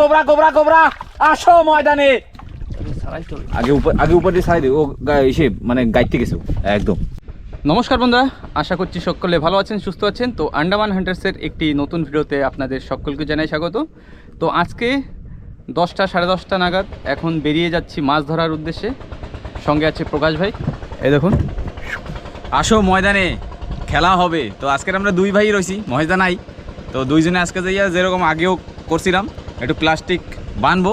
গোবরা গোবরা গোবরা আসো ময়দানে। আগে উপর আগে উপর দিয়ে সাইড ও এসে মানে গাইতে গেছে একদম। নমস্কার বন্ধুরা আশা করছি সকলে ভালো আছেন সুস্থ আছেন। তো আন্ডামান হান্টার্সের একটি নতুন ভিডিওতে আপনাদের সকলকে জানাই স্বাগত। তো আজকে দশটা সাড়ে দশটা নাগাদ এখন বেরিয়ে যাচ্ছি মাছ ধরার উদ্দেশ্যে। সঙ্গে আছে প্রকাশ ভাই। এই দেখুন। আসো ময়দানে খেলা হবে। তো আজকের আমরা দুই ভাই রয়েছি মহেশদা নাই। তো দুইজনে আজকে যাইয়া যেরকম আগেও করছিলাম। একটু প্লাস্টিক বানবো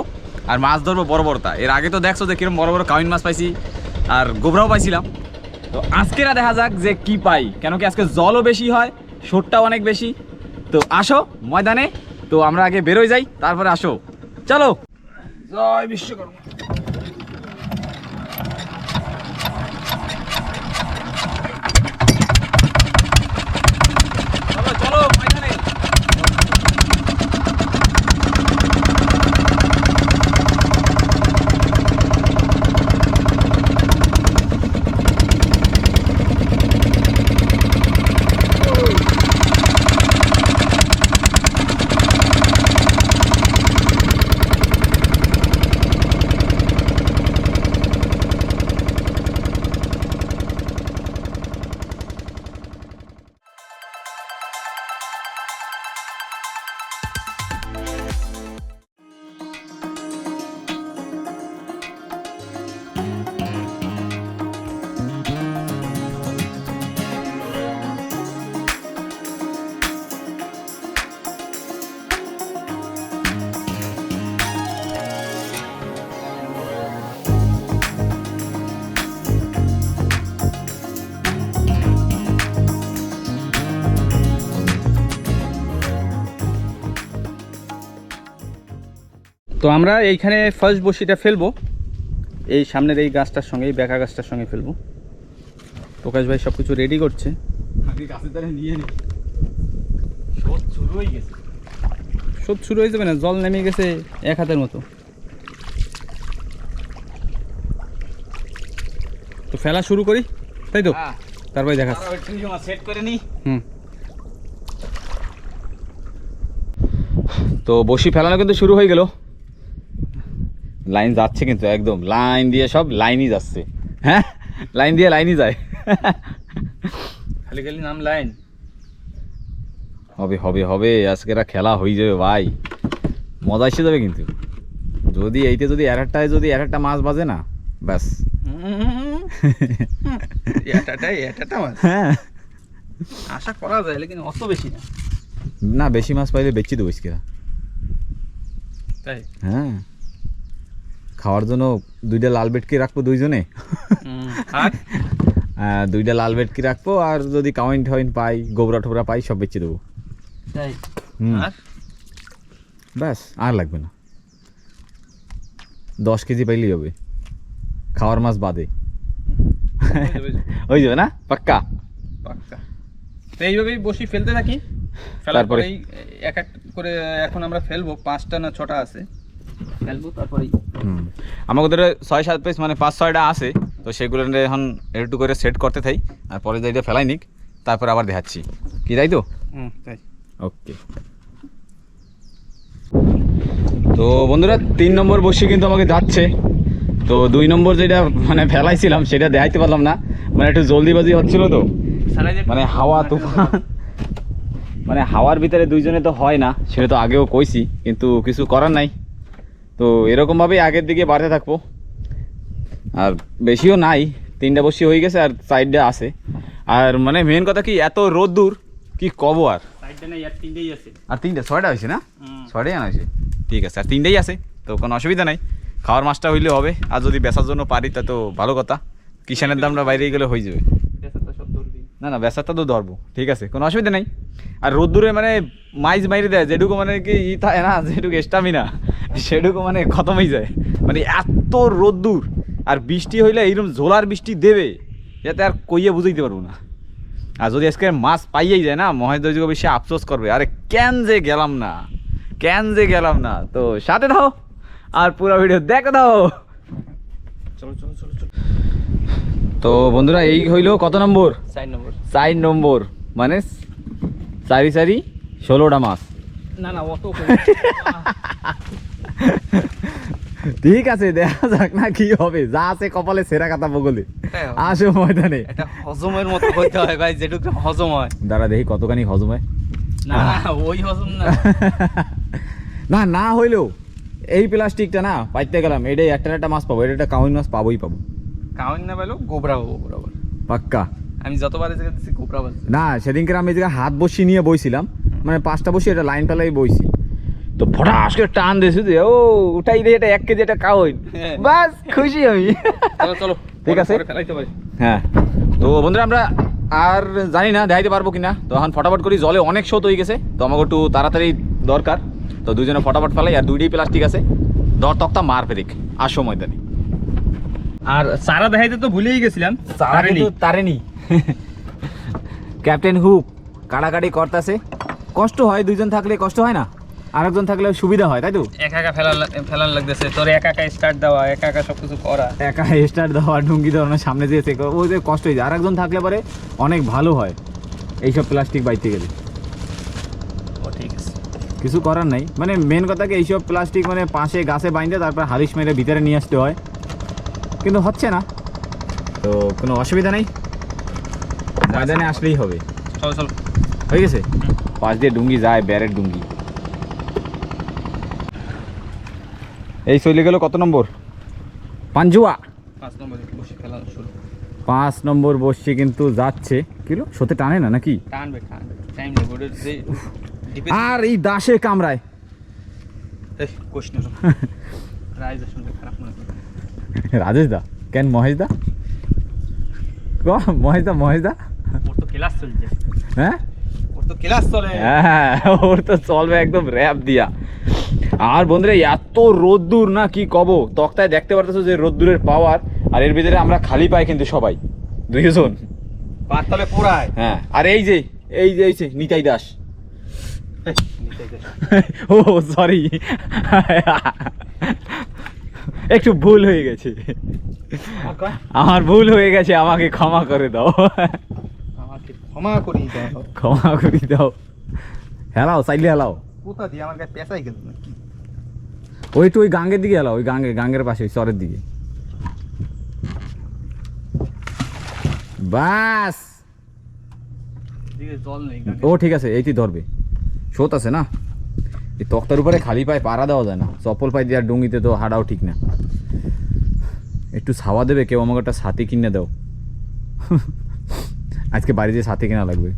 আর মাছ ধরবো বড় বড়টা এর আগে তো দেখছ যে কীরকম বড় বড় কাউন মাছ পাইছি আর গোবরাও পাইছিলাম। তো আজকেরা দেখা যাক যে কি পাই। কেন কি আজকে জলও বেশি হয় শোটটাও অনেক বেশি। তো আসো ময়দানে, তো আমরা আগে বেরোয় যাই, তারপরে আসো। চলো। জয় বিশ্বকর্মা। তো আমরা এইখানে ফার্স্ট বসিটা ফেলব। এই সামনের এই গাছটার সঙ্গে এই বেকা গাছটার সঙ্গে ফেলব। প্রকাশ ভাই সব কিছু রেডি করছে সব শুরু হয়ে যাবে না জল নেমে গেছে এক হাতের মতো। তো ফেলা শুরু করি তাই তো? হ্যাঁ। তারপরে দেখা সেট করে নি হুম। তো বসি ফেলানো কিন্তু শুরু হয়ে গেল। লাইন যাচ্ছে কিন্তু একদম। লাইন দিয়ে সব লাইনই যাচ্ছে। হ্যাঁ? লাইন দিয়ে লাইনই যায়। খালি খালি নাম লাইন। হবে হবে হবে আজকে আজকেরা খেলা হয়ে যাবে ভাই। মজা এসে যাবে কিন্তু। যদি এইতে যদি এক একটায় যদি এক একটা মাছ বাজে না ব্যাস। হ্যাঁ। আশা করা যায় লেকিন অত বেশি না। না বেশি মাছ পাইলে বেচি দেবো তাই? হ্যাঁ। খাওয়ার জন্য দুইটা লাল বেটকি রাখব দুইজনে? দুইটা লাল বেটকি রাখব আর যদি কাউইন টাউইন পাই গোবরা টোবরা পাই সব বেচে দেবো। ব্যাস আর লাগবে না। দশ কেজি পাইলেই হবে। খাওয়ার মাছ বাদে। হয়ে যাবে। না? পাক্কা? পাক্কা। তো এইভাবেই বসি ফেলতে থাকি। ফেলার তারপরে? এক এক করে এখন আমরা ফেলব পাঁচটা না ছটা আছে। ফেলব তারপরেই আমাদের ছয় সাত পিস মানে পাঁচ ছয়টা আছে তো সেগুলো এখন একটু করে সেট করতে থাই আর পরে যাইটা ফেলাই নিক তারপর আবার দেখাচ্ছি। কি তাই তো? তাই। ওকে। তো বন্ধুরা তিন নম্বর বসে কিন্তু আমাকে যাচ্ছে। তো দুই নম্বর যেটা মানে ফেলাইছিলাম সেটা দেখাইতে পারলাম না। মানে একটু জলদিবাজি হচ্ছিল তো। মানে হাওয়া তুফান। মানে হাওয়ার ভিতরে দুইজনে তো হয় না সেটা তো আগেও কইছি কিন্তু কিছু করার নাই। তো এরকমভাবেই আগের দিকে বাড়তে থাকব। আর বেশিও নাই তিনটা বসি হয়ে গেছে আর সাইডটা আছে। আর মানে মেন কথা কি এত রোদ্দুর কি কব আর? আর তিনটেই আছে। আর তিনটে ছয়টা হয়েছে না? ছয়টাই আনা হয়েছে। ঠিক আছে আর তিনটেই আছে তো কোনো অসুবিধা নাই। খাওয়ার মাছটা হইলে হবে আর যদি বেচার জন্য পারি তা তো ভালো কথা। কিষানের দামটা বাইরে গেলে হয়ে যাবে। না না বেচারটা তো ধরবো, ঠিক আছে, কোনো অসুবিধা নেই। আর রোদ্দুরে মানে মাইজ মাইরে দেয়, যেটুকু মানে কি ই থাকে না, যেটুকু স্টামিনা সেটুকু মানে খতম হয়ে যায়। মানে এত রোদ্দুর, আর বৃষ্টি হইলে এইরকম ঝোলার বৃষ্টি দেবে যাতে আর কইয়ে বুঝাইতে পারব না। আর যদি আজকে মাছ পাইয়েই যায় না, মহেন্দ্র যুগ বেশি আফসোস করবে, আরে কেন যে গেলাম না, কেন যে গেলাম না, তো সাথে দাও আর পুরো ভিডিও দেখে দাও চলো চলো চলো চলো। তো বন্ধুরা এই হইল কত নম্বর? চার নম্বর। চার নম্বর। মানে চারি চারি ষোলোটা মাছ না না অত ঠিক আছে দেখা যাক না কি হবে। যা আছে কপালে সেরা কাটা বগলে। আসো ময়দানে। এটা হজমের মতো হইতে হয় ভাই যেটুকু হজম হয়। দাঁড়া দেখি কতখানি হজম হয়। না ওই হজম না। না না হইলেও এই প্লাস্টিকটা না পাইতে গেলাম এটাই একটা একটা মাছ পাবো এটা একটা কাউন মাছ পাবোই পাবো। কাউন না পেল গোবরা বরাবর। পাক্কা। আমি যতবার জায়গায় গোবরা বাজছে না সেদিনকে আমি এই হাত বসি নিয়ে বইছিলাম। মানে পাঁচটা বসি এটা লাইন পেলাই বইছি। তো ফটাস করে টান দিয়েছি যে ও উঠাই দিয়ে এটা এক কেজি এটা কাউন হ্যাঁ। বাস খুশি আমি। চলো ঠিক আছে। হ্যাঁ। তো বন্ধুরা আমরা আর জানি না দেখাইতে পারব কিনা। তো এখন ফটাফট করি জলে অনেক শোত হয়ে গেছে। তো আমাকে একটু তাড়াতাড়ি দরকার। তো দুজনে ফটাফট ফেলাই আর দুইটাই প্লাস্টিক আছে। দর তক্তা মার ফেরিক আসো ময়দানে আর সারা দেখাইতে তো ভুলেই গেছিলাম তারে কিন্তু তারে ক্যাপ্টেন হুক কাড়াকাড়ি করতেছে। কষ্ট হয় দুইজন থাকলে কষ্ট হয় না? আরেকজন থাকলে সুবিধা হয় তাই তো? একা একা ফেলার ফেলার লাগতেছে। তোর একা একা স্টার্ট দেওয়া একা একা সব কিছু করা। একা স্টার্ট দেওয়া ডুঙ্গি দেওয়ানোর সামনে যেতে ওই যে কষ্ট হয়ে যায় আরেকজন থাকলে পরে অনেক ভালো হয়। এইসব প্লাস্টিক বাইতে গেলে কিছু করার নাই। মানে মেন কথা কি এইসব প্লাস্টিক মানে পাশে গাছে বাইন্ধে তারপর হালিশ মেরে ভিতরে নিয়ে আসতে হয়। কিন্তু হচ্ছে না। তো কোনো অসুবিধা নেই। ময়দানে আসলেই হবে। চলো চলো। হয়ে গেছে? পাশ দিয়ে ডুঙ্গি যায় ব্যারের ডুঙ্গি। এই চলে গেল কত নম্বর? পাঞ্জুয়া। পাঁচ নম্বরে বসে খেলা শুরু। পাঁচ নম্বর বসছে কিন্তু যাচ্ছে। কিলো সতে টানে না নাকি? আর এই দাসে কামড়ায় রাজেশ দা কেন মহেশ দা ক মহেশ দা মহেশ দা ওর তো ক্লাস চলছে। হ্যাঁ? ওর তো ক্লাস চলে। হ্যাঁ ওর তো চলবে একদম র্যাপ দিয়া। আর বন্ধুরা এত রোদ্দুর না কি কব? তক্তায় দেখতে পারতেছো যে রোদ্দুরের পাওয়ার আর এর ভিতরে আমরা খালি পাই কিন্তু সবাই। দুইজন। পাতলে পোড়ায় হ্যাঁ আর এই যে এই যে এই যে নিতাই দাস। ও সরি একটু ভুল হয়ে গেছে। আমার ভুল হয়ে গেছে আমাকে ক্ষমা করে দাও। আমাকে ক্ষমা করি দাও। ক্ষমা করে দাও। হেলাও চাইলে হেলাও। কোথা দিয়ে? আমার কাছে পেঁচাই গেল ওই তো ওই গাঙ্গের দিকে হেলাও ওই গাঙ্গে গাঙ্গের পাশে ওই চরের দিকে। বাস! ও ঠিক আছে এইটি ধরবে। স্রোত আছে না? এই তক্তার উপরে খালি পায়ে পাড়া দেওয়া যায় না। চপ্পল পাই দিয়ে আর ডুঙ্গিতে তো হাঁটাও ঠিক না। একটু ছাওয়া দেবে, কেউ আমাকে একটা ছাতি কিনে দাও। আজকে বাড়িতে ছাতি কেনা লাগবে।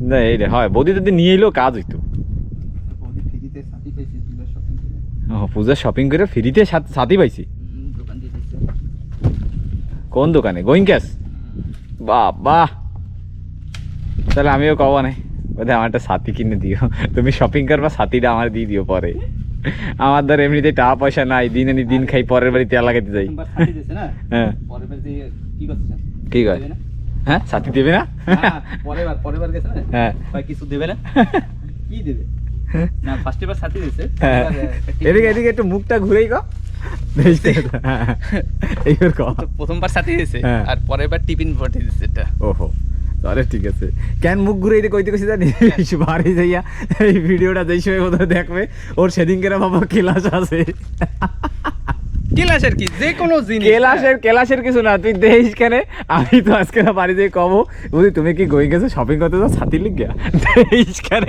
না, এই রে, হয় বৌদি যদি নিয়ে এলেও কাজ হইতো। ও পূজার শপিং করে ফ্রিতে সা- ছাতি পাইছি? কোন দোকানে? গোয়িং ক্যাশ বাহ বাহ। তাহলে আমিও কব নাই বোধহয় আমার একটা সাথী কিনে দিও। তুমি শপিং করবা সাথীটা আমার দিয়ে দিও পরে। আমার ধর এমনিতে টাকা পয়সা নাই দিন আনি দিন খাই পরের বাড়ি তেল লাগাতে যাই। হ্যাঁ। কি কয়? হ্যাঁ সাথী দেবে না? হ্যাঁ কিছু দেবে না? কি দেবে? না ফার্স্ট এবার সাথে দিয়েছে। এদিকে এদিকে একটু মুখটা ঘুরেই কো। দেখতে এইবার ক। প্রথমবার সাথে দিয়েছে হ্যাঁ। আর পরের বার টিফিন ভর্তি দিয়েছে এটা। ওহো। তাহলে ঠিক আছে। কেন মুখ ঘুরে এটা কইতে কইছি জানি বাড়ি যাইয়া এই ভিডিওটা যেই সময় বোধহয় দেখবে ওর সেদিনকে বাবা কেলাস আছে। কেলাসের কি? যে কোনো জিনিস। কেলাসের কেলাসের কিছু না। তুই দেখিস কেন? আমি তো আজকে না বাড়ি যেয়ে কব বুঝি তুমি কি গোয়িং গেছো? শপিং করতে তো ছাতি লিখ গিয়া দেখিস কেন?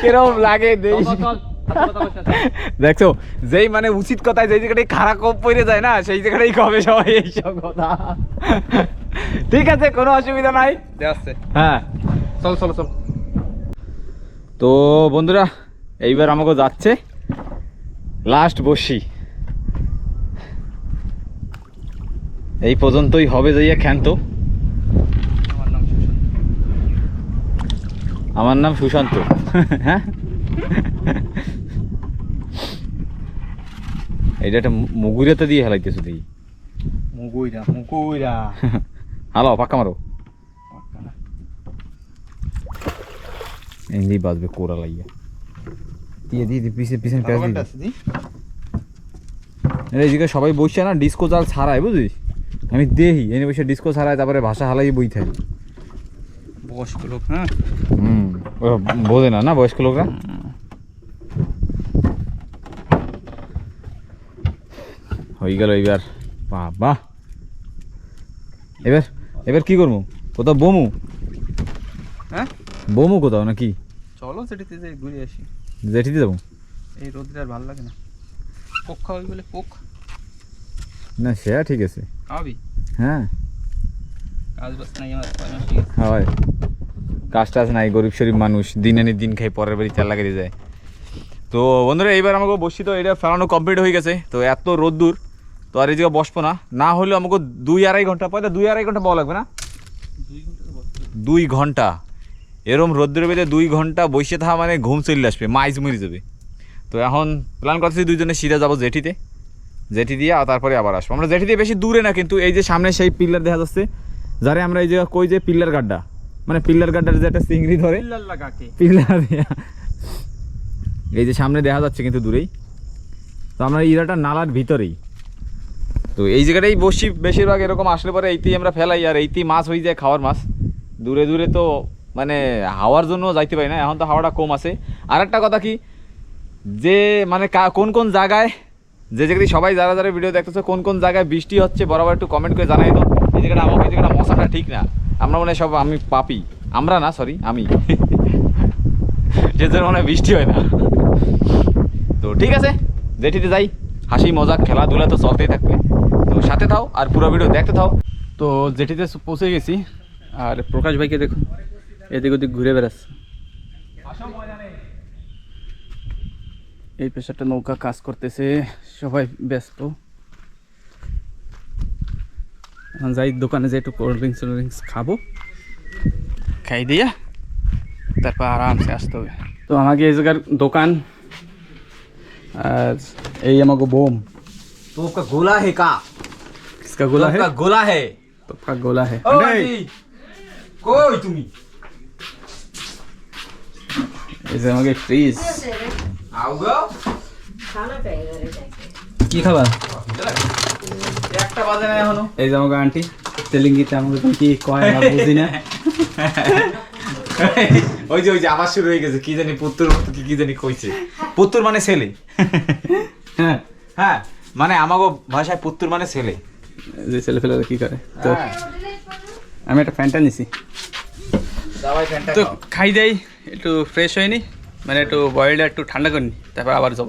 কিরম লাগে দেখিস। দেখছ যেই মানে উচিত কথায় যেই জায়গাটাই খারাপ কম পড়ে যায় না সেই জায়গাটাই কবে সবাই এইসব কথা। ঠিক আছে কোনো অসুবিধা নাই। আসছে। হ্যাঁ। চল চলো চল। তো বন্ধুরা এইবার আমাকে যাচ্ছে লাস্ট বসি। এই পর্যন্তই হবে যাইয়া ক্ষান্ত। আমার আমার নাম সুশান্ত। হ্যাঁ? এইটা একটা মুগুরিয়াতে দিয়ে হেলাইতেছো দেখি। মুগুইরা মুগুইরা। হালো পাক্কা মারো। এমনি বাজবে কোরা লাইয়া। দিয়ে দিয়ে পিছনে পিছনে প্যাচ দিয়ে। এইদিকে সবাই বসছে না ডিস্কো জাল ছাড়াই বুঝিস আমি দেহি এনে বসে ডিস্কো ছাড়াই তারপরে ভাষা হালাই বই থাকি বয়স্ক লোক হ্যাঁ? হুম বোঝে না না বয়স্ক লোকরা? হয়ে গেল এবার। বাবা। এবার এবার কি করব? কোথাও বমু? হ্যাঁ? বমু কোথাও নাকি? চলো সেটিতে যে ঘুরে আসি। জেঠিতে যাব? এই রোদটা আর ভালো লাগে না। পোক খাওয়াবি বলে? পোক না সে ঠিক আছে। খাওয়াবি? হ্যাঁ। কাজ নাই আমার হয়। কাজ টাজ নাই গরিব শরীফ মানুষ দিন আনি দিন খাই পরের বাড়ি চাল লাগিয়ে যায়। তো বন্ধুরা এইবার আমাকে বসছি তো এটা ফেলানো কমপ্লিট হয়ে গেছে। তো এত রোদ্দুর তো আর এই জায়গায় বসবো না। না হলেও আমাকে দুই আড়াই ঘণ্টা পয়লা দুই আড়াই ঘণ্টা পাওয়া লাগবে না? দুই ঘণ্টা। এরম রোদ্রের বেঁধে দুই ঘণ্টা বসে থাকা মানে ঘুম চলে আসবে মাইজ মরে যাবে। তো এখন প্ল্যান করতেছি দুইজনে সিধা যাব জেঠিতে। জেঠি দিয়ে আর তারপরে আবার আসব। আমরা জেঠি দিয়ে বেশি দূরে না কিন্তু এই যে সামনে সেই পিল্লার দেখা যাচ্ছে যারে আমরা এই যে কই যে পিল্লার গাড্ডা? মানে পিল্লার গাড্ডার যে একটা চিংড়ি ধরে। পিল্লার এই যে সামনে দেখা যাচ্ছে কিন্তু দূরেই। তো আমরা ইরাটা নালার ভিতরেই। তো এই জায়গাটাই বসি বেশিরভাগ এরকম আসলে পরে এইতেই আমরা ফেলাই, আর এইতেই মাছ হয়ে যায় খাওয়ার মাছ। দূরে দূরে তো মানে হাওয়ার জন্য যাইতে পারি না, এখন তো হাওয়াটা কম আছে। আর একটা কথা কি, যে মানে কোন কোন জায়গায়, যে জায়গায় সবাই যারা যারা ভিডিও দেখতেছে, কোন কোন জায়গায় বৃষ্টি হচ্ছে বরাবর একটু কমেন্ট করে জানাই তো এই জায়গাটা আমাকে জায়গাটা মশাটা ঠিক না। আমরা মনে সব আমি পাপি। আমরা না সরি আমি। যে জন্য মনে বৃষ্টি হয় না। তো ঠিক আছে জেঠিতে যাই, হাসি মজা খেলাধুলা তো চলতেই থাকবে। সাথে থাও আর পুরো ভিডিও দেখতে থাও। তো জেঠিতে পৌঁছে গেছি আর প্রকাশ ভাইকে দেখো এদিক ওদিক ঘুরে বেড়াচ্ছে। এই পেশাটা নৌকা কাজ করতেছে সবাই ব্যস্ত। যাই দোকানে যে একটু কোল্ড ড্রিঙ্কস কোল্ড ড্রিঙ্কস খাব। খাই দিয়ে তারপর আরামসে আসতে হবে। তো আমাকে এই জায়গার দোকান আর এই আমাকে বোম। তো গোলা হেকা है का किसका गोला है गोला है तो का गोला है কই তুমি এই যে আমাকে ফ্রিজ আও গো কি খাবার একটা বাজে না এখনো এই যে আমাকে আন্টি তেলেঙ্গিতে আমাকে তুমি কি কয় আমরা বুঝি না ওই যে ওই যে আবার শুরু হয়ে গেছে কি জানি পুত্তর কি কি জানি কইছে পুত্তর মানে ছেলে হ্যাঁ হ্যাঁ মানে আমাগো ভাষায় পুত্তর মানে ছেলে যে ছেলে কি করে? তো হ্যাঁ। আমি একটা ফ্যানটা নিছি। তো খাই দেই একটু ফ্রেশ হয়নি মানে একটু বয়েলটা একটু ঠান্ডা করে নি তারপর আবার যাব।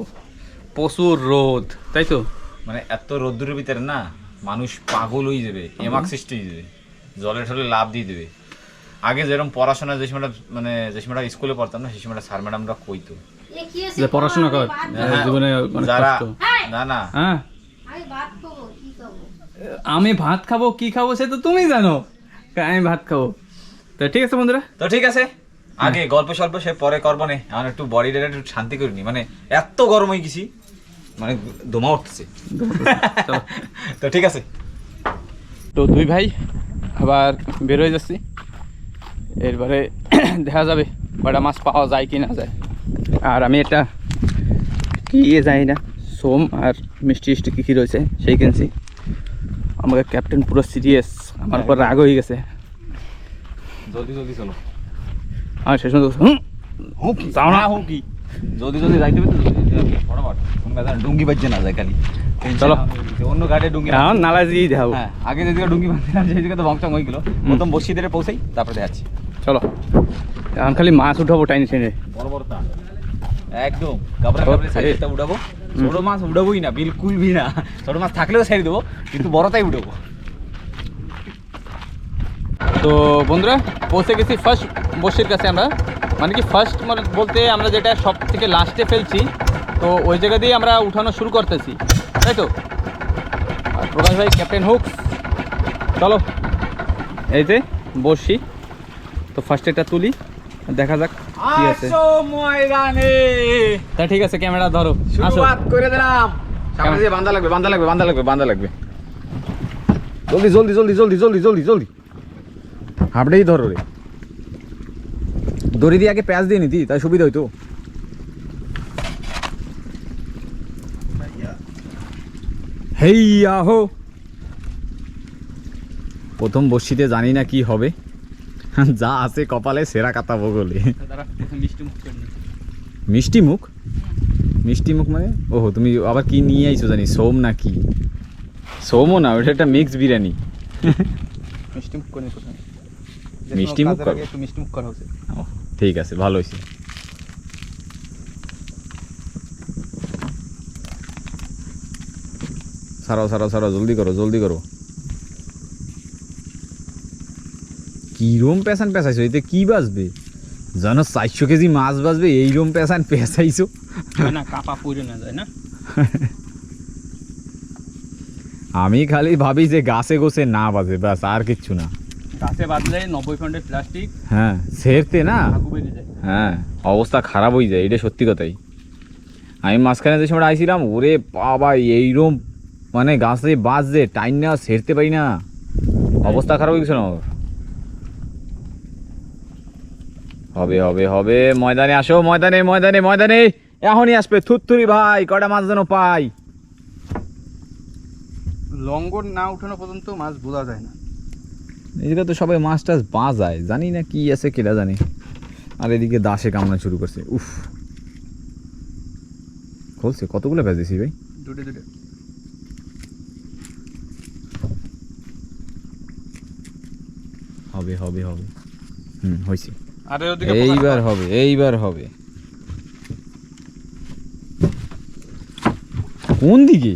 প্রচুর রোদ তাই তো? মানে এত রোদ্দুরের ভিতরে না মানুষ পাগল হয়ে যাবে এমাক সৃষ্টি হয়ে যাবে জলে ঠলে লাভ দিয়ে দেবে। আগে যেরকম পড়াশোনা যে সময়টা মানে যে সময়টা স্কুলে পড়তাম না সেই সময়টা স্যার ম্যাডামরা কইতো। যে পড়াশোনা কর হ্যাঁ, জীবনে যারা না না। হ্যাঁ আমি ভাত খাব কি খাব আমি ভাত খাব কি খাব সে তো তুমি জানো। আমি ভাত খাব। তো ঠিক আছে বন্ধুরা? তো ঠিক আছে। আগে গল্প সল্প সে পরে করব নে। আমার একটু বডিটা একটু শান্তি করিনি। মানে এত গরম হয়ে গেছি মানে দমা উঠছে তো ঠিক আছে। তো দুই ভাই আবার বের হয়ে যাচ্ছি। এরপরে দেখা যাবে কটা মাছ পাওয়া যায় কি না যায়। আর আমি এটা কি জানি না সোম আর মিষ্টি মিষ্টি কী কী রয়েছে সেই কিনছি। আমাকে ক্যাপ্টেন পুরো সিরিয়াস আমার উপর রাগ হয়ে গেছে। জলদি জলদি চলো। আর শেষ পর্যন্ত হুম, হুম, যাও না। হোক কি? জলদি জলদি যাইতে হবে তো। ফটাফট। কোন ডুঙ্গি বাজছে না যায় খালি। চলো। অন্য ঘাটে ডুঙ্গি এখন নালা দিয়ে দেখাবো হ্যাঁ আগে যেদিকে ডুঙ্গি বাঁধছিলাম সেই জায়গায় তো হয়ে গেল। প্রথম বসিদের পৌঁছাই তারপরে দেখাচ্ছি চলো। এখন খালি মাছ উঠাবো টাইনি টেনে বড় বড় তা। একদম সাইডটা উঠাবো। ছোট মাছ উঠাবোই না, বিলকুল ভি না। ছোট মাছ থাকলেও ছেড়ে দেবো, কিন্তু বড়টাই উঠাবো তো বন্ধুরা, পৌঁছে গেছি ফার্স্ট বসির কাছে আমরা। মানে কি ফার্স্ট মানে বলতে আমরা যেটা সব থেকে লাস্টে ফেলছি, তো ওই জায়গা দিয়ে আমরা উঠানো শুরু করতেছি। তাই তো? প্রকাশ ভাই ক্যাপ্টেন হুক চলো। এই যে বসি। তো ফার্স্ট এটা তুলি, দেখা যাক। আসো ময়দানে। তা ঠিক আছে ক্যামেরা ধরো আসো। শুরুয়াত করে দিলাম। সামনে দিয়ে বান্ধা লাগবে বান্ধা লাগবে বান্ধা লাগবে বান্ধা লাগবে। জলদি জলদি জলদি জলদি জলদি জলদি জলদি। হাবড়েই ধরো রে। দড়ি দিয়ে আগে প্যাঁচ দিয়ে নিতি তাই সুবিধা হইতো। হেইয়া হো। প্রথম বর্ষিতে জানি না কি হবে। যা আছে কপালে সেরা কাতা বগলে। মিষ্টি মুখ মিষ্টি মুখ? মানে? ওহো তুমি আবার কি নিয়ে আইছো জানি সোম না কি? সোমও না ওটা একটা মিক্স বিরিয়ানি। মিষ্টি মুখ করে মিষ্টি মুখ মিষ্টি মুখ করা ওহ, ঠিক আছে ভালো হয়েছে। সারাও সারাও সারাও জলদি করো জলদি করো। কিরম পেশান পেশাইছো এতে কি বাজবে? জানো চারশো কেজি মাছ বাজবে এইরম পেশান পেশাইছো না কাপা পড়ে না যায় না? আমি খালি ভাবি যে গাছে গোছে না বাজে ব্যাস আর কিচ্ছু না। গাছে বাঁধলে নব্বই পয়েন্টের প্লাস্টিক হ্যাঁ সেরতে না? হ্যাঁ অবস্থা খারাপ হয়ে যায় এটা সত্যি কথাই। আমি মাঝখানে যে সময় আইছিলাম ওরে বাবা এইরম মানে গাছে বাজছে টাইম না সেরতে পারি না। অবস্থা খারাপ হয়ে গেছে না ওর। হবে হবে হবে। ময়দানে আসো ময়দানে ময়দানে ময়দানে। এখনই আসবে থুত্তুরি ভাই কটা মাছ যেন পাই। লঙ্গর না উঠানো পর্যন্ত মাছ বোঝা যায় না। এদিকে তো সবাই মাছ টাছ বাজায়। জানি না কি আছে কেটা জানি। আর এদিকে দাসে কামনা শুরু করছে। উফ। খুলছে কতগুলো ভেজেছি ভাই? দুটো দুটো। হবে হবে হবে। হুম হয়েছে এইবার হবে এইবার হবে। কোন দিকে?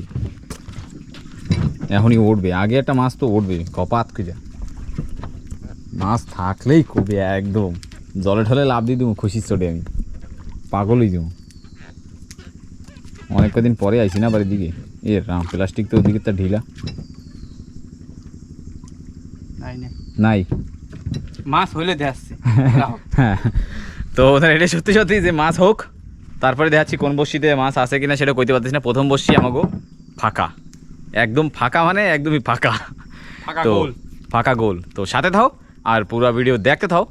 এখনই উঠবে আগে একটা মাছ তো উঠবে কপাত মাছ থাকলেই একদম। জলে ঠলে লাভ দিয়ে দেবো খুশি চটে আমি। পাগল হয়ে যাব অনেক কদিন পরে আইছি না বাড়ির দিকে। এ রাম প্লাস্টিক তো ওদিকে তার ঢিলা। নাই মাছ হইলে দেখাচ্ছে হ্যাঁ। তো ওদের এটা সত্যি সত্যি যে মাছ হোক তারপরে দেখাচ্ছি কোন বস্তিতে মাছ আছে কিনা সেটা কইতে পারতেছি না। প্রথম বসছি আমাকে ফাঁকা। একদম ফাঁকা মানে একদমই ফাঁকা। ফাঁকা তো গোল। ফাঁকা গোল। তো সাথে থাও আর পুরো ভিডিও দেখতে থাও।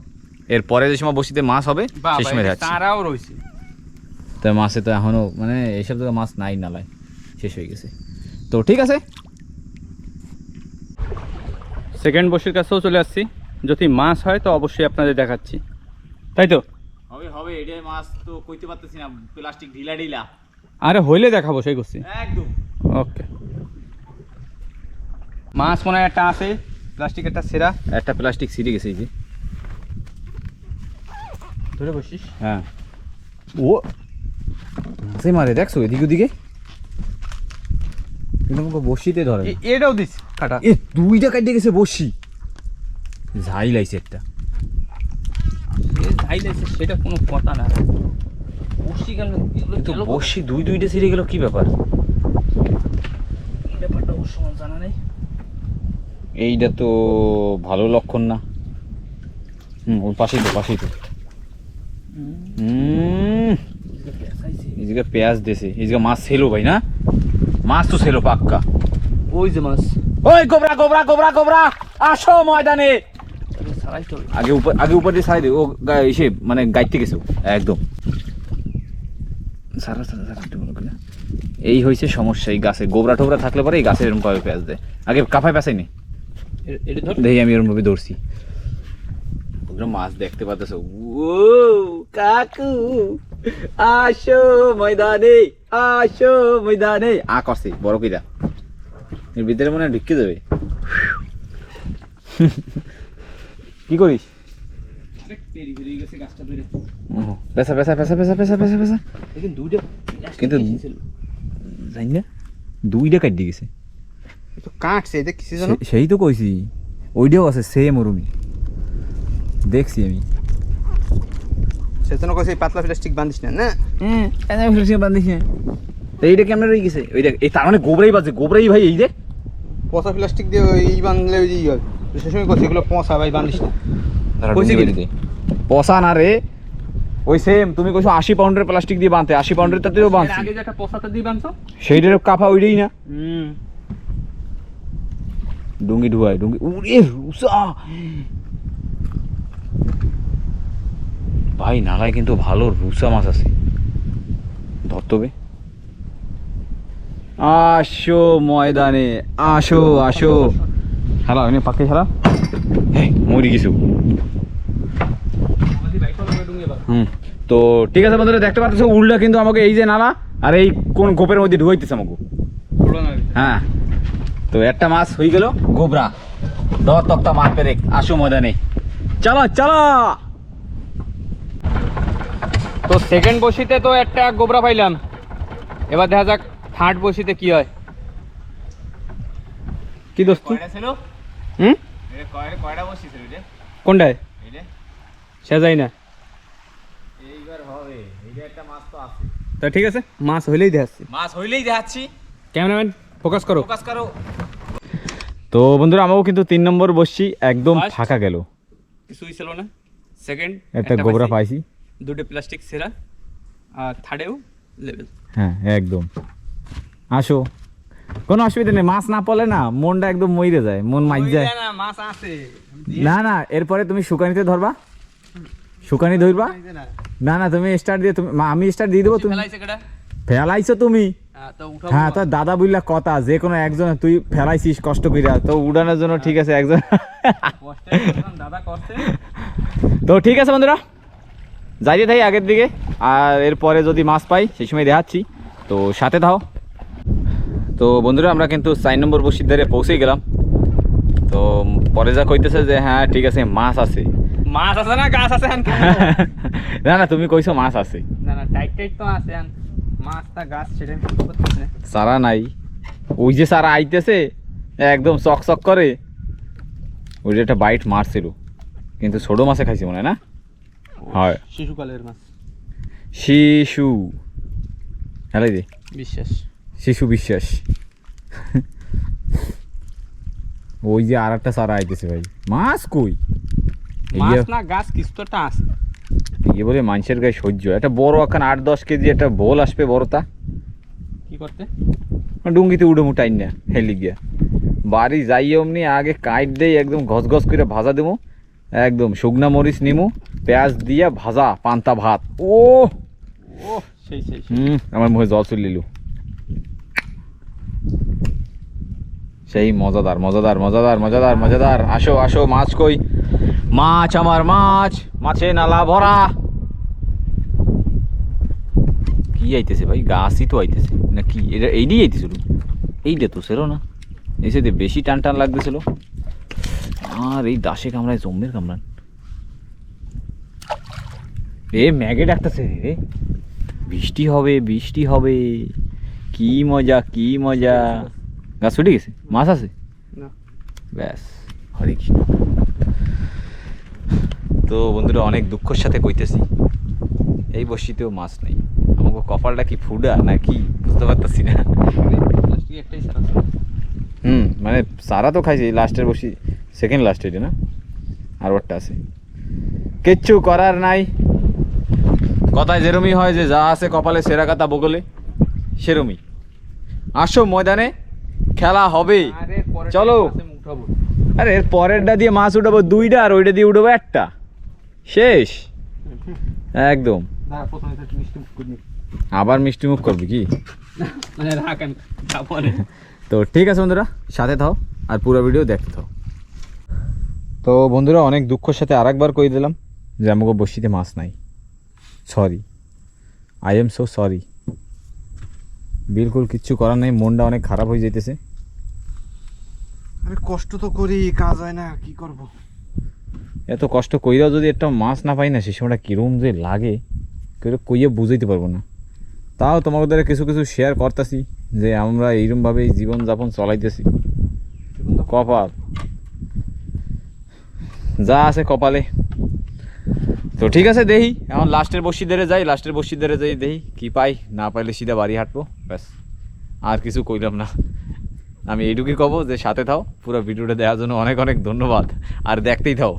এরপরে যে সময় বসিতে মাছ হবে সেই সময় দেখাচ্ছি। তারাও রয়েছে তো মাছে তো এখনও মানে এইসব জায়গায় মাছ নাই নালায়। শেষ হয়ে গেছে। তো ঠিক আছে। সেকেন্ড বসির কাছেও চলে আসছি। যদি মাছ হয় তো অবশ্যই আপনাদের দেখাচ্ছি। তাই তো? হবে হবে এটাই মাছ তো কইতে পারতেছি না প্লাস্টিক ঢিলা ঢিলা। আরে হইলে দেখাবো সেই করছি। একদম। ওকে। মাছ মনে হয় একটা আছে প্লাস্টিক একটা সেরা। একটা প্লাস্টিক ছিঁড়ে গেছে এই যে। ধরে বসিস। হ্যাঁ। ও মাছে মারে দেখছ এদিকে ওদিকে? কিন্তু আমাকে বসিতে ধরে। এটাও দিস কাটা। এ দুইটা কাটিয়ে গেছে বসি। ঝাই একটা। এ লাগছে সেটা কোনো কথা না। বসি গেল কিন্তু বসি দুই দুইটা ছিঁড়ে গেল কি ব্যাপার? ব্যাপারটা অবশ্য আমার জানা নেই। এইটা তো ভালো লক্ষণ না। হুম ওর পাশেই তো পাশেই তো। হুম জায়গায় পেঁয়াজ দেছে। এই জায়গায় মাছ ছেলো ভাই না? মাছ তো ছেলো পাক্কা। ওই যে মাছ। ওই গোবরা গোবরা গোবরা গোবরা আসো ময়দানে! তো আগে উপর আগে উপর দিয়ে সাইড ও এসে মানে গাইতে গেছে একদম। সারা সারা সারা এই হয়েছে সমস্যা এই গাছে গোবরা টোবরা থাকলে পরে এই গাছের এরকম ভাবে পেঁয়াজ দেয়। আগে কাফায় ধর। দেখি আমি এরকম ভাবে ধরছি ওগুলো মাছ দেখতে পাচ্ছ ও কাকু আসো ময়দানে আসো ময়দানে। আ করছে বড় কইরা। এর ভিতরে মনে হয় ঢুকিয়ে যাবে। কি করিস? পেশা পেশা পেশা পেশা পেশা পেশা পেশা। কিন্তু জানি না দুইটা কাটি গেছে। কাটছে এটা কিসে জানো সে- সেই তো কইছি ওইটাও আছে সেম ওরমি দেখছি আমি। সেজন্য কইছে এই পাতলা প্লাস্টিক বাঁধিস না না? হ্যাঁ না। তো এইটা কেমন রয়ে গেছে? ওই দেখ এই তার মানে গোবরাই বাজে গোবরাই ভাই এই দেখ পচা প্লাস্টিক দিয়ে এই বাঁধলে ওই ই হয়। তো সে সময় এগুলো পচা ভাই বাঁধিস না। কইছে কি? পসা না রে। ওই সেম তুমি কইছো আশি পাউন্ডের প্লাস্টিক দিয়ে বাঁধতে আশি পাউন্ডের তাতেও বাঁধছি আগে যে একটা পচাটা দিয়ে বাঁধছো সেইটার কাফা ওইটাই না। হুম। ডুঙ্গি ঢুয়াই ডুঙ্গি উড়ে রুসা! ভাই নালায় কিন্তু ভালো রুসা মাছ আছে। ধরতবে আসো ময়দানে আসো আসো। খেলা এনে পাকে খেলা হ্যাঁ মরি কিছু হুম তো ঠিক আছে বন্ধুরা দেখতে পাচ্ছ উল্টা কিন্তু আমাকে এই যে নালা আর এই কোন গোপের মধ্যে ঢুকাইতেছে আমাকে। হ্যাঁ তো একটা মাছ হয়ে গেল গোবরা। দর তক্তা মাছ পেরে আসো ময়দানে। চলো চলো! তো সেকেন্ড বসিতে তো একটা গোবরা পাইলাম। এবার দেখা যাক থার্ড বসিতে কি হয়। কি দোস্ত? হুম? কোনটায়? সে যাই না এইবার হবে। এইটা একটা মাছ তো আছে। তা ঠিক আছে মাছ হইলেই দেখাচ্ছি। মাছ হইলেই দেখাচ্ছি। ক্যামেরাম্যান ফোকাস করো। ফোকাস করো। তো বন্ধুরা আমাকেও কিন্তু তিন নম্বর বসছি একদম ফাঁকা গেল। কিছুই ছিল না। সেকেন্ড একটা গোবরা পাইছি। দুটো প্লাস্টিক সেরা। আর থার্ডেও লেভেল হ্যাঁ একদম। আসো। কোনো অসুবিধা নেই মাছ না পড়লে না মনটা একদম মইরে যায় মন মাইর যায়। না না এরপরে তুমি শুকানিতে ধরবা। শুকানি ধরবা। না। না তুমি স্টার্ট দিয়ে তুমি আমি স্টার্ট দিয়ে দেবো তুমি। ফেলাইছো তুমি? হ্যাঁ, তো হ্যাঁ দাদা বুঝলা কথা যে কোনো একজন তুই ফেলাইছিস কষ্ট কইরা তো উড়ানোর জন্য ঠিক আছে একজন। তো ঠিক আছে বন্ধুরা যাইতে থাকি আগের দিকে আর এরপরে যদি মাছ পাই সেই সময় দেখাচ্ছি। তো সাথে থাও। তো বন্ধুরা আমরা কিন্তু চার নম্বর বসির ধারে পৌঁছে গেলাম। তো পরে যা কইতেছে যে হ্যাঁ ঠিক আছে মাছ আছে। মাছ আছে না গাছ আছে না না তুমি কইছো মাছ আছে। না না টাইট টাইট তো আছে মাছটা গাছ না সারা নাই। ওই যে সারা আইতেছে একদম চক চক করে। ওই যে একটা বাইট মারছিল। কিন্তু ছোট মাছে খাইছে মনে হয় না? হয়। শিশুকালের মাছ। শিশু। হ্যালো দি বিশ্বাস। শিশু বিশ্বাস। ওই যে আর একটা সারা আইতেছে ভাই। মাছ কই? না গাছ কিছু তো একটা আছে। এই বলে মানুষের গায়ে সহ্য একটা বড় এখন আট দশ কেজি একটা বোল আসবে বড়টা। কি করতে? ডুঙ্গিতে উড়ে মুটাই না হেলি গিয়া। বাড়ি যাই অমনি আগে কাইট দেই একদম ঘস ঘস করে ভাজা দেবো। একদম শুকনা মরিচ নিমু পেঁয়াজ দিয়া ভাজা পান্তা ভাত। ও সেই সেই। হুম আমার মুখে জল চলিল সেই মজাদার মজাদার মজাদার মজাদার মজাদার। আসো আসো, মাছ কই? মাছ, আমার মাছ। মাছে নালা ভরা। কি আইতেছে ভাই? গাছই তো আইতেছে। না কি? এটা এইটাই আইতেছিল? এইটা তো সেরো না। এসে দিয়ে বেশি টান টান লাগতেছিল। আর এই দাসে কামড়ায়, জম্মের কামড়ান। এ ম্যাগে ডাকতেছে রে। বৃষ্টি হবে বৃষ্টি হবে। কি মজা কি মজা। গাছ ছুটে গেছে? মাছ আছে? না। ব্যাস হরে কৃষ্ণ। তো বন্ধুরা অনেক দুঃখের সাথে কইতেছি এই বসিতেও মাছ নেই। আমাকে কপালটা কি ফুডা নাকি বুঝতে পারতেছি না। হুম মানে সারা তো খাইছি লাস্টের বসি সেকেন্ড লাস্ট এটা না? আর একটা আছে। কিচ্ছু করার নাই। কথায় যেরমই হয় যে যা আছে কপালে সেরা কাতা বগলে সেরমই। আসো ময়দানে। খেলা হবে। চলো। আরে এর পরেরটা দিয়ে মাছ উঠাবো দুইটা আর ওইটা দিয়ে উঠাবো একটা। শেষ। একদম। আবার মিষ্টি মুখ করবি কি? মানে। তো ঠিক আছে বন্ধুরা সাথে থাও আর পুরো ভিডিও দেখতে থাও। তো বন্ধুরা অনেক দুঃখের সাথে আরেকবার কই দিলাম যে আমাকে বসিতে মাছ নাই। Sorry I am so sorry বিলকুল কিচ্ছু করার নেই মনটা অনেক খারাপ হয়ে যেতেছে আরে কষ্ট তো করি কাজ হয় না কি করব? এত কষ্ট কইরাও যদি একটা মাছ না পাই না সে সময়টা কিরম যে লাগে কেউ কইয়ে বুঝাইতে পারব না। তাও তোমাদের দ্বারা কিছু কিছু শেয়ার করতেছি যে আমরা এইরকমভাবেই জীবনযাপন চলাইতেছি। কপাল। যা আছে কপালে। তো ঠিক আছে, দেহি। এখন লাস্টের বসিদারে যাই, লাস্টের বসিদারে যাই, দেহি। কি পাই? না পাইলে সিধা বাড়ি হাঁটবো, ব্যাস। আর কিছু কইলাম না। আমি এইটুকুই কব যে সাথে থাও। পুরো ভিডিওটা দেওয়ার জন্য অনেক অনেক ধন্যবাদ। আর দেখতেই থাও।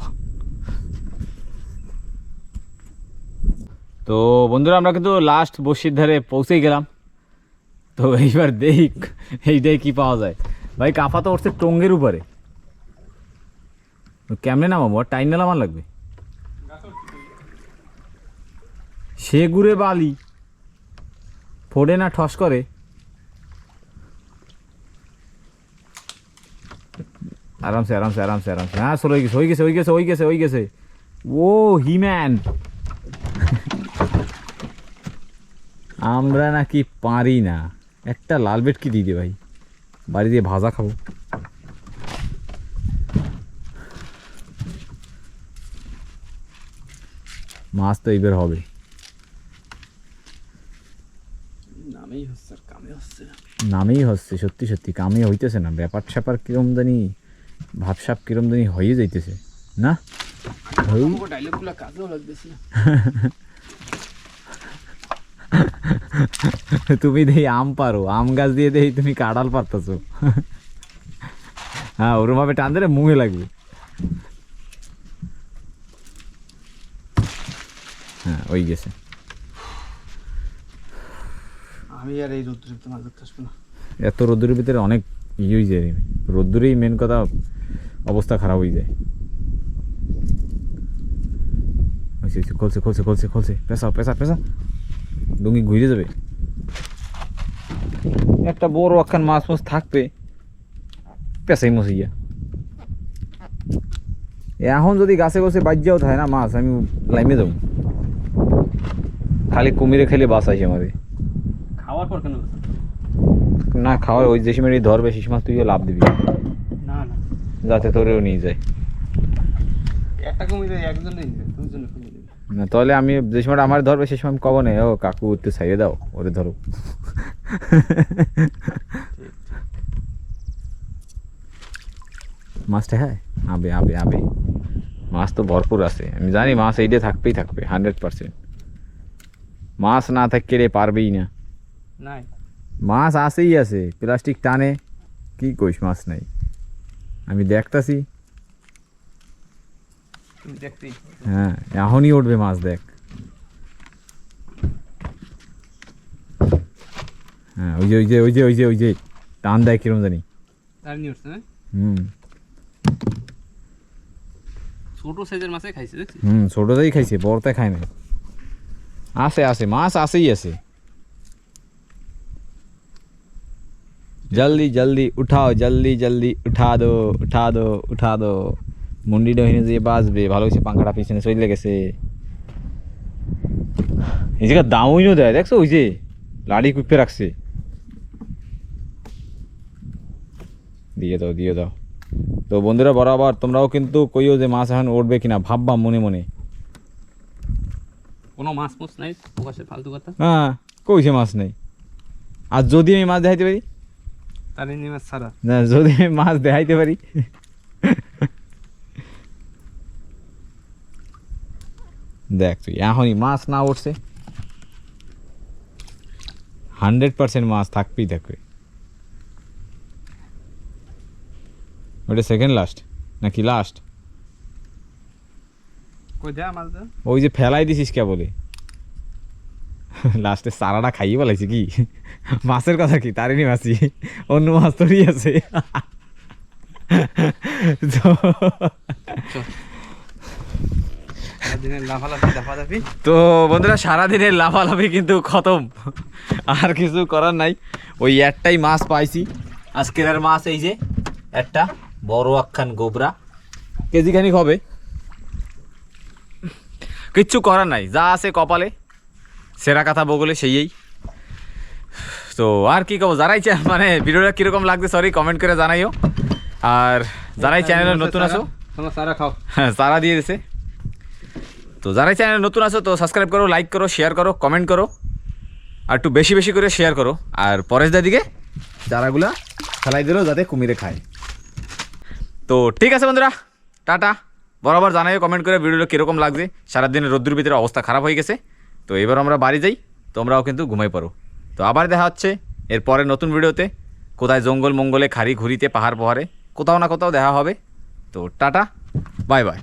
তো বন্ধুরা, আমরা কিন্তু লাস্ট বসির ধারে পৌঁছেই গেলাম। তো এইবার দেখি এইটাই কি পাওয়া যায়। ভাই কাফা তো উঠছে টঙ্গের উপরে। কেমনে নামাবো? আর টাইম নামার লাগবে? সে গুড়ে বালি। ফোড়ে না, ঠস করে। আরামসে আরামসে আরামসে আরামসে। হ্যাঁ চলে গেছে, হয়ে গেছে হয়ে গেছে হয়ে গেছে হয়ে গেছে। ও, হিম্যান। আমরা নাকি পারি না। একটা লাল বেটকি দিয়ে দে ভাই? বাড়ি দিয়ে ভাজা খাব। মাছ তো এইবার হবে নামেই হচ্ছে আর কামে হচ্ছে না নামেই হচ্ছে সত্যি সত্যি কামে হইতেছে না। ব্যাপার স্যাপার কিরম জানি ভাবসাপ কিরম জানি হয়ে যাইতেছে না? তুমি দেই আম পারো আম গাছ দিয়ে দেই তুমি কাঁড়াল পারতেছো। হ্যাঁ ওরম ভাবে টান দিলে মুখে লাগবে। হ্যাঁ ওই গেছে। আমি আর এই রৌদ্রতে মাছ ধরতে আসব না। এত রোদ্দুরের ভিতরে অনেক ইয়ে হয়ে যায় রোদ্দুরেই মেন কথা অবস্থা খারাপ হয়ে যায়। খোলছে খোলছে খোলছে খোলছে। পেশা পেশা পেশা ডুঙ্গি ঘুরে যাবে একটা বড় একখান মাছ মাছ থাকবে। পেশাই মশাইয়া এখন যদি গাছে গাছে বাজ্যাও থাকে না মাছ, আমি লাইমে যাব। খালি কুমিরে খেলে বাস আসে আমাদের খাওয়ার পর কেন না খাওয়ার ওই যে সময় ধরবে সেই সময় তুইও লাভ দিবি। না না। যাতে তোরেও নিয়ে যায়। একটা কমিয়ে একজনে দুজনে কমিয়ে দেবে। না তাহলে আমি যে সময় আমার ধরবে সেই সময় কব না। ও কাকু একটু ছাইড়ে দাও ওরে ধরো। মাছটা হ্যাঁ? আবে আবে আবে। মাছ তো ভরপুর আছে। আমি জানি মাছ এইটা থাকবেই থাকবে হান্ড্রেড পার্সেন্ট মাছ না থাকলে পারবেই না। নাই। মাছ আছেই আছে প্লাস্টিক টানে কি কইস মাছ নাই। আমি দেখতাছি। হ্যাঁ এখনই উঠবে মাছ দেখ। হ্যাঁ ওই যে ওই যে ওই যে ওই যে ওই যে টান দেয় কিরম জানি। হুম। ছোট সাইজের মাছে খাইছে দেখছিস? হুম ছোটটাই খাইছে বড়তে খায় না আছে আছে মাছ আছেই আছে। জলদি জলদি উঠাও জলদি জলদি উঠা দো উঠা দো উঠা দো। মুন্ডিটা হইনে যে বাঁচবে ভালো হয়েছে পাঙ্খাটা পিছনে চলে গেছে। এই জায়গায় দামইও দেয় দেখছ ওই যে লাড়ি কুপে রাখছে। দিয়ে দাও দিয়ে দাও। তো বন্ধুরা বরাবর তোমরাও কিন্তু কইও যে মাছ এখন উঠবে কিনা ভাববা মনে মনে। কোনো মাছ মাছ নাই ফালতু কথা? হ্যাঁ কইছে মাছ নেই। আর যদি আমি মাছ দেখাইতে পারি? মাছ ছাড়া। না যদি মাছ দেখাইতে পারি। দেখ তুই এখনই মাছ না উঠছে। হান্ড্রেড পার্সেন্ট মাছ থাকবেই থাকবে। ওটা সেকেন্ড লাস্ট নাকি লাস্ট কই দেয়া মাছ ওই যে ফেলাই দিছিস কে বলে লাস্টে সারাটা খাইয়ে বলাইছি কি? মাছের কথা কি? তারিনি মাছি। অন্য মাছ তোরই আছে। তো বন্ধুরা সারাদিনের লাফালাফি কিন্তু খতম। আর কিছু করার নাই। ওই একটাই মাছ পাইছি। আজকের আর মাছ এই যে একটা বড় আখ্যান গোবরা। কেজি খানিক হবে। কিচ্ছু করার নাই। যা আছে কপালে। সেরা কথা বগলে সেই তো আর কি কব যারাই মানে ভিডিওটা কীরকম লাগবে সরি কমেন্ট করে জানাইও। আর যারাই চ্যানেলে নতুন আছো? তোমার সারা খাও। হ্যাঁ তারা দিয়ে দিছে। তো যারাই চ্যানেলে নতুন আছো তো সাবস্ক্রাইব করো লাইক করো শেয়ার করো কমেন্ট করো। আর একটু বেশি বেশি করে শেয়ার করো। আর পরেশ দাদিকে চারাগুলা ফেলাই দিলো যাতে কুমিরে খায়। তো ঠিক আছে বন্ধুরা টাটা। বরাবর জানাইও কমেন্ট করে ভিডিওটা কীরকম লাগছে। সারাদিনের রোদ্দুর ভিতরে অবস্থা খারাপ হয়ে গেছে। তো এবার আমরা বাড়ি যাই, তোমরাও কিন্তু ঘুমাই পড়ো। তো আবার দেখা হচ্ছে এরপরে নতুন ভিডিওতে। কোথায় জঙ্গল মঙ্গলে খাড়ি ঘুরিতে পাহাড় পাহাড়ে, কোথাও না কোথাও দেখা হবে। তো টাটা, বাই বাই।